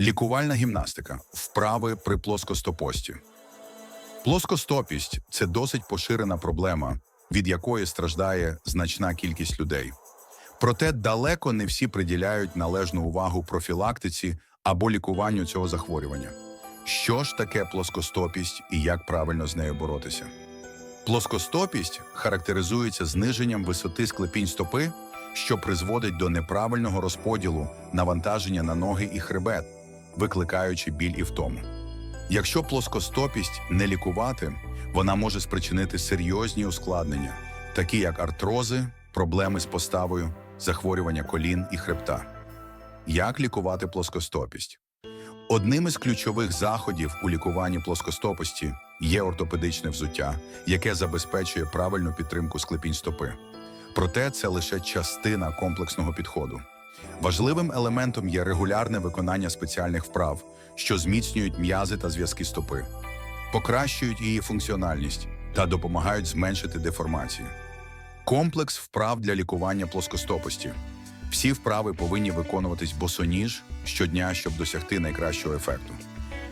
Лікувальна гімнастика. Вправи при плоскостопості. Плоскостопість це досить поширена проблема, від якої страждає значна кількість людей. Проте далеко не всі приділяють належну увагу профілактиці або лікуванню цього захворювання. Що ж таке плоскостопість і як правильно з нею боротися? Плоскостопість характеризується зниженням висоти склепінь стопи, що призводить до неправильного розподілу навантаження на ноги і хребет, викликаючи біль і втому. Якщо плоскостопість не лікувати, вона може спричинити серйозні ускладнення, такі як артрози, проблеми з поставою, захворювання колін і хребта. Як лікувати плоскостопість? Одним із ключових заходів у лікуванні плоскостопості є ортопедичне взуття, яке забезпечує правильну підтримку склепінь стопи. Проте це лише частина комплексного підходу. Важливим елементом є регулярне виконання спеціальних вправ, що зміцнюють м'язи та зв'язки стопи, покращують її функціональність та допомагають зменшити деформацію. Комплекс вправ для лікування плоскостопості. Всі вправи повинні виконуватись босоніж щодня, щоб досягти найкращого ефекту.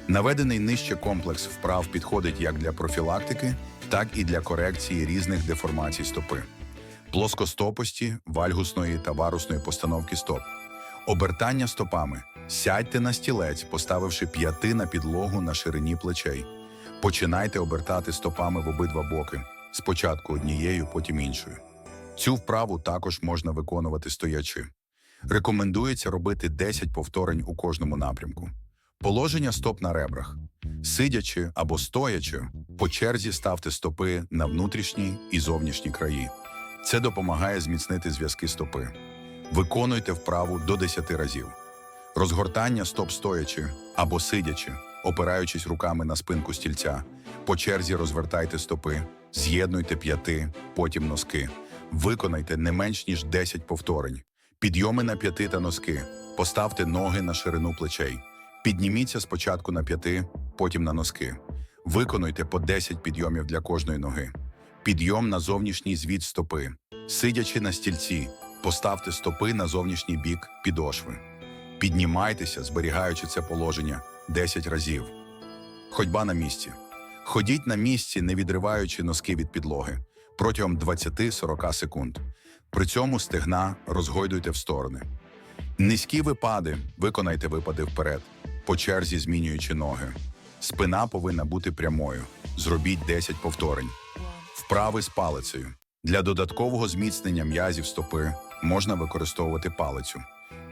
Наведений нижче комплекс вправ підходить як для профілактики, так і для корекції різних деформацій стопи, плоскостопості, вальгусної та варусної постановки стоп, обертання стопами. Сядьте на стілець, поставивши п'яти на підлогу на ширині плечей. Починайте обертати стопами в обидва боки, спочатку однією, потім іншою. Цю вправу також можна виконувати стоячи. Рекомендується робити 10 повторень у кожному напрямку. Положення стоп на ребрах. Сидячи або стоячи, по черзі ставте стопи на внутрішні і зовнішні краї. Це допомагає зміцнити зв'язки стопи. Виконуйте вправу до 10 разів. Розгортання стоп стоячи або сидячи, опираючись руками на спинку стільця. По черзі розвертайте стопи, з'єднуйте п'яти, потім носки. Виконайте не менш ніж 10 повторень. Підйоми на п'яти та носки. Поставте ноги на ширину плечей. Підніміться спочатку на п'яти, потім на носки. Виконуйте по 10 підйомів для кожної ноги. Підйом на зовнішній звід стопи. Сидячи на стільці, поставте стопи на зовнішній бік підошви. Піднімайтеся, зберігаючи це положення 10 разів. Ходьба на місці. Ходіть на місці, не відриваючи носки від підлоги протягом 20-40 секунд. При цьому стегна розгойдуйте в сторони. Низькі випади виконайте випади вперед, по черзі змінюючи ноги. Спина повинна бути прямою. Зробіть 10 повторень. Вправи з палицею. Для додаткового зміцнення м'язів стопи можна використовувати палицю.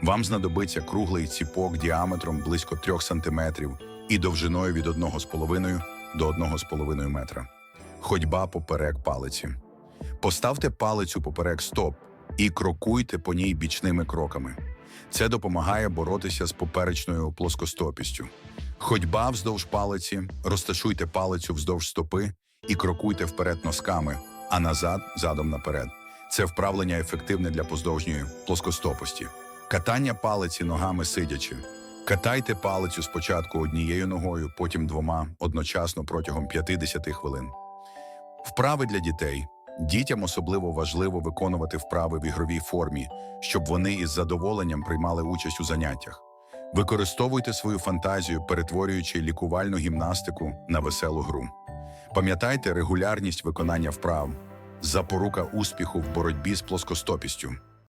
Вам знадобиться круглий ціпок діаметром близько 3 см і довжиною від 1,5 до 1,5 метра. Ходьба поперек палиці. Поставте палицю поперек стоп і крокуйте по ній бічними кроками. Це допомагає боротися з поперечною плоскостопістю. Ходьба вздовж палиці, розташуйте палицю вздовж стопи і крокуйте вперед носками, а назад задом наперед. Це вправлення ефективне для поздовжньої плоскостопості. Катання палиці ногами сидячи. Катайте палицю спочатку однією ногою, потім двома одночасно протягом 50 хвилин. Вправи для дітей. Дітям особливо важливо виконувати вправи в ігровій формі, щоб вони із задоволенням приймали участь у заняттях. Використовуйте свою фантазію, перетворюючи лікувальну гімнастику на веселу гру. Пам'ятайте регулярність виконання вправ, запорука успіху в боротьбі з плоскостопістю.